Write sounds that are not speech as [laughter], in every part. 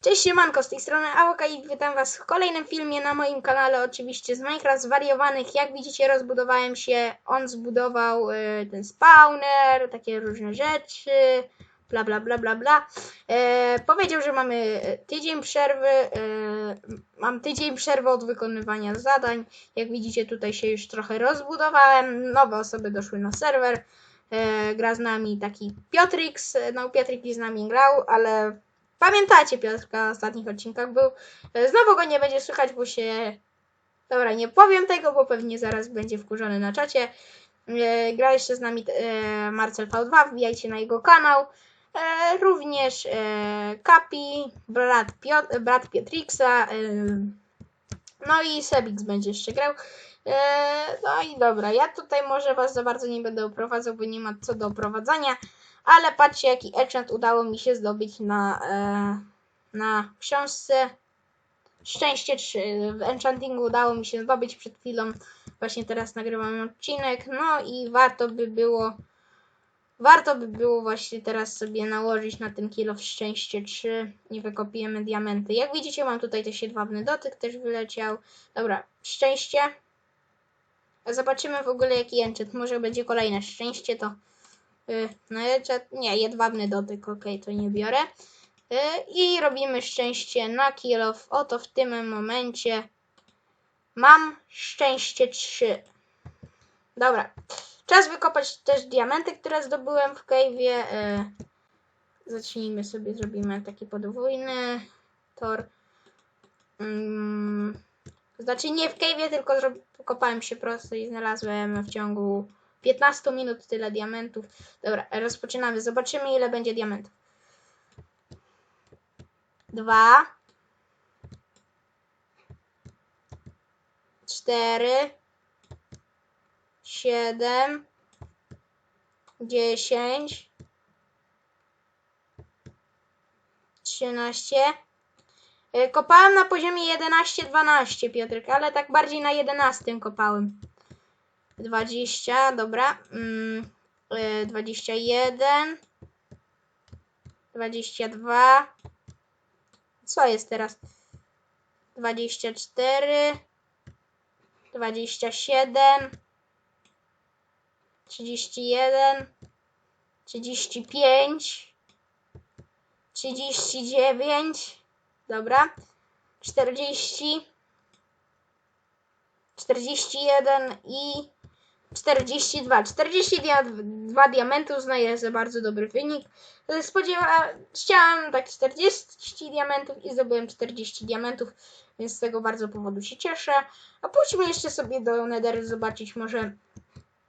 Cześć siemanko, z tej strony Aoka i witam was w kolejnym filmie na moim kanale, oczywiście z Minecraft Zwariowanych. Jak widzicie rozbudowałem się, on zbudował y, ten spawner, takie różne rzeczy, bla bla bla bla bla. E, powiedział, że mamy tydzień przerwy, e, mam tydzień przerwy od wykonywania zadań. Jak widzicie tutaj się już trochę rozbudowałem, nowe osoby doszły na serwer. E, gra z nami taki Piotrix, no Piotrix z nami grał, ale Pamiętacie Piotrka w ostatnich odcinkach był. E, Znowu go nie będzie słychać, bo się. Dobra, nie powiem tego, bo pewnie zaraz będzie wkurzony na czacie. E, Gra jeszcze z nami e, Marcel V2, wbijajcie na jego kanał. E, Również Kapi, brat, Piot, brat Pietrixa. No i Sebix będzie jeszcze grał. No i dobra, ja tutaj może was za bardzo nie będę oprowadzał, bo nie ma co do oprowadzania. Ale patrzcie, jaki enchant udało mi się zdobyć na, e, na książce. Szczęście 3. W enchantingu udało mi się zdobyć przed chwilą. Właśnie teraz nagrywam odcinek. No i warto by było. Warto by było właśnie teraz sobie nałożyć na ten kilo w szczęście 3 i wykopiemy diamenty. Jak widzicie, mam tutaj też jedwabny dotyk, też wyleciał. Dobra, szczęście. Zobaczymy w ogóle jaki enchant. Może będzie kolejne szczęście, to No jeszcze, nie, jedwabny dotyk, ok, to nie biorę. Y, I robimy szczęście na kill off. Oto w tym momencie mam szczęście 3. Dobra, czas wykopać też diamenty, które zdobyłem w cave'ie. Y, Zacznijmy sobie, zrobimy taki podwójny tor. Mm, Znaczy nie w cave'ie, tylko kopałem się prosto i znalazłem w ciągu 15 minut tyle diamentów. Dobra, rozpoczynamy. Zobaczymy, ile będzie diamentów. Dwa. Cztery. Siedem. Dziesięć. Trzynaście. Y, Kopałem na poziomie 11-12, Piotrek, ale tak bardziej na 11 kopałem. 20, dobra. Mm, y, 21. 22. Co jest teraz? 24. 27. 31. 35. 39. Dobra. 40. 41 i 42. 42 diamentów uznaję za bardzo dobry wynik. Spodziewa... Chciałem tak 40 diamentów i zdobyłem 40 diamentów, więc z tego bardzo powodu się cieszę. A pójdźmy jeszcze sobie do Netheru zobaczyć, może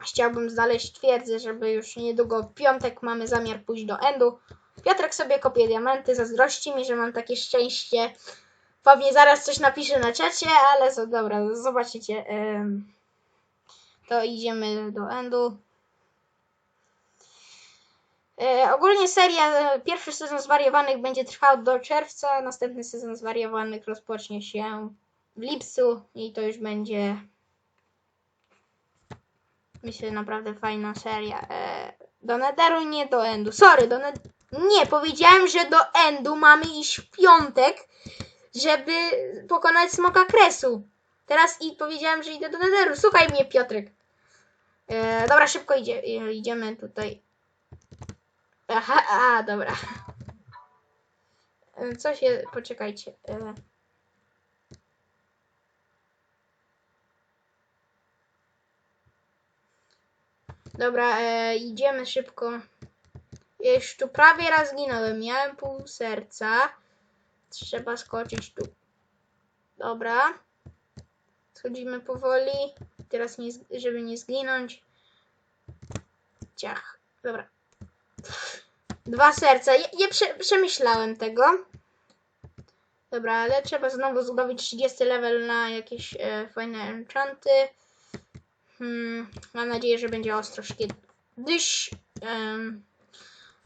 chciałbym znaleźć twierdzę, żeby już niedługo w piątek mamy zamiar pójść do Endu. Piotrek sobie kopie diamenty, zazdrości mi, że mam takie szczęście. Pewnie zaraz coś napiszę na czacie, ale co, dobra, zobaczycie. em, to idziemy do endu. E, ogólnie seria, e, pierwszy sezon zwariowanych będzie trwał do czerwca, następny sezon zwariowanych rozpocznie się w lipcu i to już będzie myślę naprawdę fajna seria. E, do Netheru, nie do Endu. Sorry, do Ned... Nie, powiedziałem, że do Endu mamy iść w piątek, żeby pokonać smoka kresu. Teraz i powiedziałem, że idę do Netheru. Słuchaj mnie, Piotrek. E, dobra, szybko idzie, e, idziemy tutaj. Aha, a, dobra. E, Co się, poczekajcie. E, dobra, e, idziemy szybko. Już tu prawie raz zginąłem. Miałem pół serca. Trzeba skoczyć tu. Dobra. Schodzimy powoli. Teraz, nie, żeby nie zginąć. Ciach. Dobra. Dwa serca. Nie prze, przemyślałem tego. Dobra, ale trzeba znowu zdobyć 30 level na jakieś e, fajne enchanty. Hmm, mam nadzieję, że będzie ostrość kiedyś.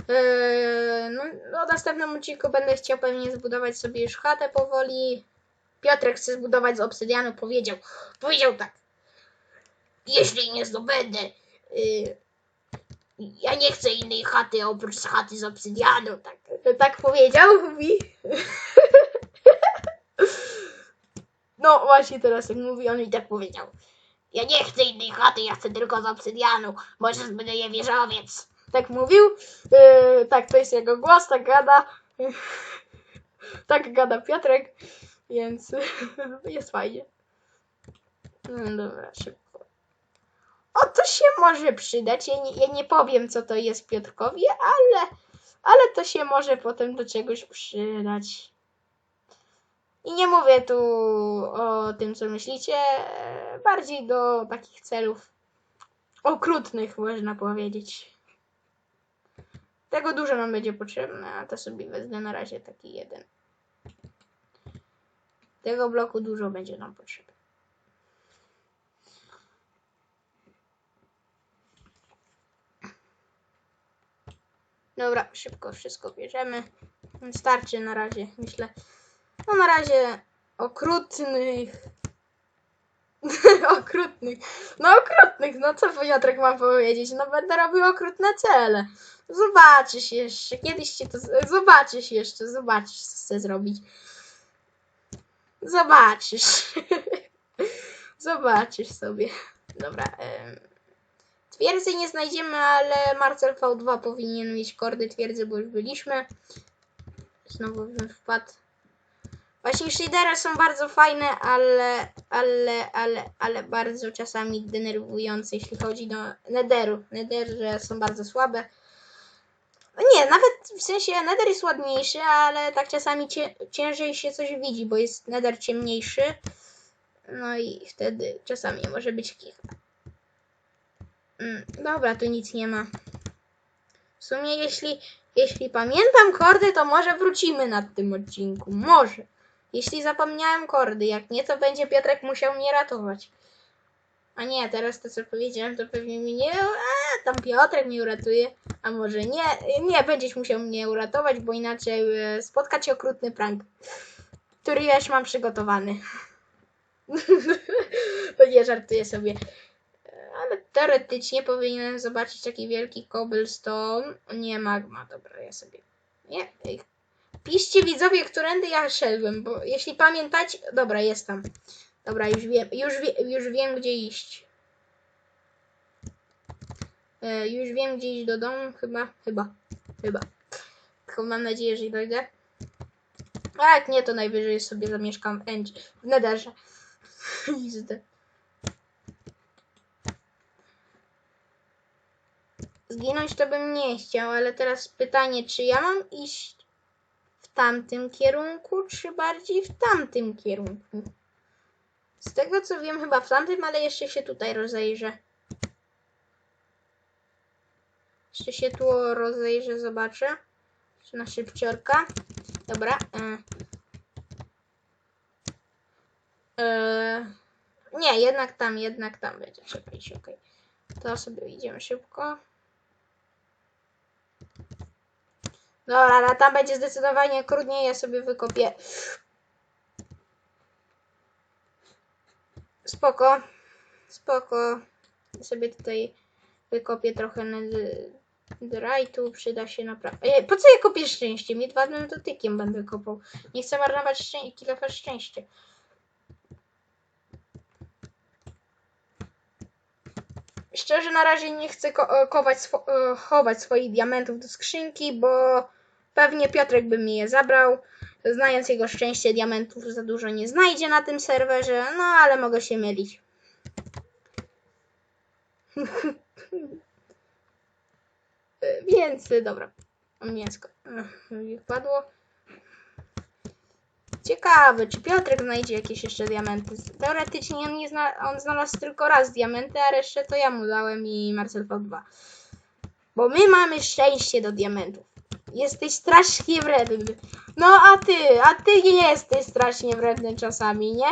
E, no, no, w następnym odcinku będę chciał pewnie zbudować sobie już chatę powoli. Piotrek chce zbudować z obsydianu, powiedział. Powiedział tak. Jeśli nie zdobędę y, Ja nie chcę innej chaty oprócz chaty z obsydianu. Tak, tak powiedział mi. [laughs] No właśnie teraz jak mówi, on mi tak powiedział. Ja nie chcę innej chaty, ja chcę tylko z obsydianu. Może zbuduję wieżowiec. Tak mówił. Yy, tak, to jest jego głos, tak gada. [laughs] tak gada Piotrek, więc [laughs] jest fajnie. No dobra, szybko. O, to się może przydać. Ja nie, ja nie powiem, co to jest Piotrkowi, ale, ale to się może potem do czegoś przydać. I nie mówię tu o tym, co myślicie, bardziej do takich celów okrutnych, można powiedzieć. Tego dużo nam będzie potrzebne, a to sobie wezmę na razie taki jeden. Tego bloku dużo będzie nam potrzebne. Dobra, szybko wszystko bierzemy. Starczy na razie, myślę. No na razie okrutnych. [laughs] okrutnych. No okrutnych, no co Piotrek mam powiedzieć? No będę robił okrutne cele. Zobaczysz jeszcze, kiedyś cię to... Zobaczysz jeszcze, zobaczysz co chcę zrobić. Zobaczysz. [laughs] zobaczysz sobie. Dobra. em. Twierdzy nie znajdziemy, ale Marcel V2 powinien mieć kordy twierdzy, bo już byliśmy. Znowu bym wpadł. Właśnie shadery są bardzo fajne, ale, ale, ale, ale bardzo czasami denerwujące, jeśli chodzi do Netheru. Netherze są bardzo słabe. No Nie, nawet w sensie Nether jest ładniejszy, ale tak czasami cię, ciężej się coś widzi, bo jest Nether ciemniejszy. No i wtedy czasami może być kicha. Mm, dobra, tu nic nie ma. W sumie jeśli, jeśli pamiętam kordy, to może wrócimy nad tym odcinku. Może. Jeśli zapomniałem kordy, jak nie, to będzie Piotrek musiał mnie ratować. A nie, teraz to co powiedziałem, to pewnie mi nie. A, tam Piotrek mnie uratuje. A może nie. Nie, będziesz musiał mnie uratować, bo inaczej e, spotka cię okrutny prank, który ja już mam przygotowany. [laughs] to nie żartuję sobie. Ale teoretycznie powinienem zobaczyć taki wielki cobblestone. Nie, magma, dobra, ja sobie. Nie, Piszcie widzowie, którędy ja szedłem, bo jeśli pamiętacie... Dobra, jestem. Dobra, już wiem, już, wie, już wiem, gdzie iść. E, już wiem, gdzie iść do domu, chyba, chyba, chyba. Tylko mam nadzieję, że dojdę. A jak nie, to najwyżej sobie zamieszkam w, Netherze. XD. [laughs] Zginąć to bym nie chciał, ale teraz pytanie, czy ja mam iść w tamtym kierunku, czy bardziej w tamtym kierunku? Z tego co wiem, chyba w tamtym, ale jeszcze się tutaj rozejrzę. Jeszcze się tu rozejrzę, zobaczę. Czy na szybciorka. Dobra. E. E. Nie, jednak tam, jednak tam będzie. Czekajcie, okej. To sobie idziemy szybko. Dobra, ale tam będzie zdecydowanie trudniej, ja sobie wykopię. Spoko. Spoko. Ja sobie tutaj wykopię trochę netherite'u, przyda się naprawdę. Po co ja kopię szczęście? Miedwadnym dotykiem będę kopał. Nie chcę marnować szczę- kilofa szczęście. Szczerze na razie nie chcę ko- e, kować e, chować swoich diamentów do skrzynki, bo pewnie Piotrek by mi je zabrał. Znając jego szczęście, diamentów za dużo nie znajdzie na tym serwerze, no ale mogę się mylić. [laughs] E, Więc dobra. Mięsko. Wpadło. Ciekawe, czy Piotrek znajdzie jakieś jeszcze diamenty. Teoretycznie on, nie zna, on znalazł tylko raz diamenty, a resztę to ja mu dałem i Marcel V2. Bo my mamy szczęście do diamentów. Jesteś strasznie wredny. No a ty, a ty jesteś strasznie wredny czasami, nie?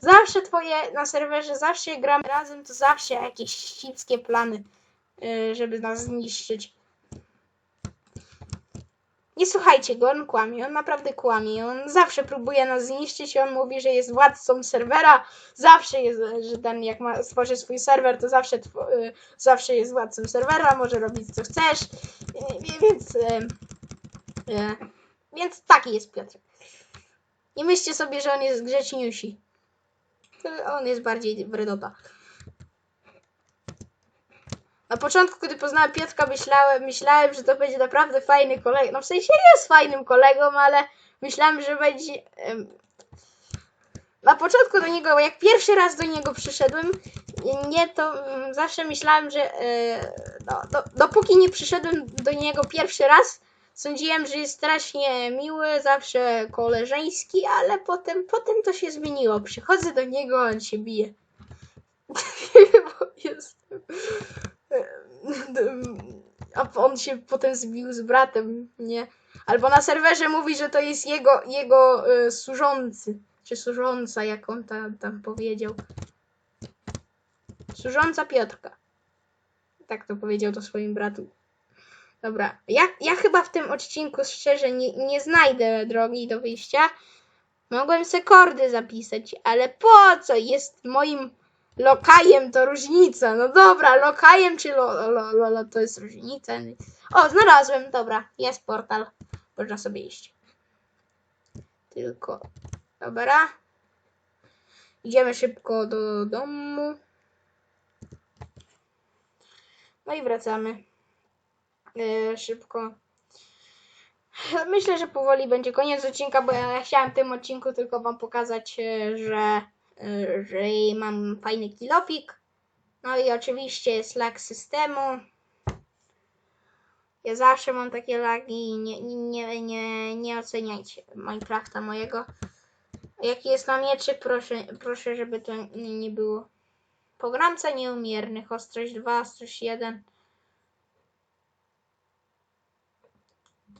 Zawsze twoje, na serwerze zawsze gramy razem, to zawsze jakieś ścipskie plany, yy, żeby nas zniszczyć. Nie słuchajcie go, on kłamie, on naprawdę kłamie. On zawsze próbuje nas zniszczyć, on mówi, że jest władcą serwera. Zawsze jest, że ten jak ma stworzy swój serwer, to zawsze, y, zawsze jest władcą serwera, może robić co chcesz. Y, Więc, y, y, więc taki jest Piotr. Nie myślcie sobie, że on jest grzeczniusi. On jest bardziej wredota. Na początku, kiedy poznałem Piotrka, myślałem, myślałem, że to będzie naprawdę fajny kolega. No w sensie jest fajnym kolegą, ale myślałem, że będzie. Na początku do niego, jak pierwszy raz do niego przyszedłem, nie to mm, zawsze myślałem, że e, no, do, dopóki nie przyszedłem do niego pierwszy raz, sądziłem, że jest strasznie miły, zawsze koleżeński, ale potem, potem to się zmieniło. Przychodzę do niego, on się bije. [laughs] Bo jest. A on się potem zbił z bratem, nie? Albo na serwerze mówi, że to jest jego, jego y, służący. Czy służąca, jak on tam, tam powiedział. Służąca Piotrka. Tak to powiedział do swoim bratu. Dobra, ja, ja chyba w tym odcinku szczerze nie, nie znajdę drogi do wyjścia. Mogłem se kordy zapisać, ale po co? Jest moim lokajem to różnica. No dobra, lokajem czy lo, lo, lo, lo to jest różnica. O, znalazłem, dobra, jest portal. Można sobie iść. Tylko, dobra. Idziemy szybko do domu. No i wracamy. Yy, szybko. Myślę, że powoli będzie koniec odcinka, bo ja chciałem w tym odcinku tylko wam pokazać, e, że, że mam fajny kilofik. No i oczywiście jest lag systemu. Ja zawsze mam takie lagi, nie, nie, nie, nie oceniajcie Minecrafta mojego. Jaki jest na mieczy, proszę, proszę żeby to nie było. Pogramca nieumiernych, ostrość 2, ostrość 1.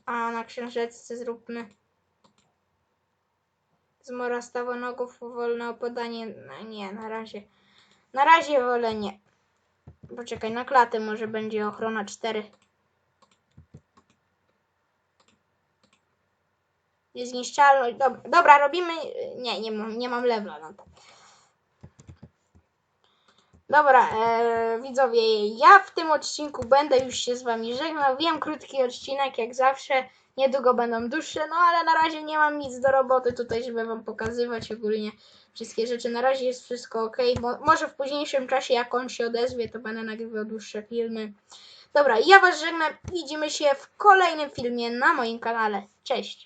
A na księżycu zróbmy. Zmora stawonogów, wolne opadanie. No nie, na razie. Na razie wolę nie. Poczekaj, na klatę może będzie ochrona 4. Niezniszczalność. Dobra, dobra robimy. Nie, nie mam, nie mam lewla na to. Dobra, e, widzowie, ja w tym odcinku będę już się z wami żegnał. Wiem, krótki odcinek, jak zawsze. Niedługo będą dłuższe, no ale na razie nie mam nic do roboty tutaj, żeby wam pokazywać ogólnie wszystkie rzeczy. Na razie jest wszystko ok. Mo może w późniejszym czasie, jak on się odezwie, to będę nagrywał dłuższe filmy. Dobra, ja was żegnam. Widzimy się w kolejnym filmie na moim kanale. Cześć!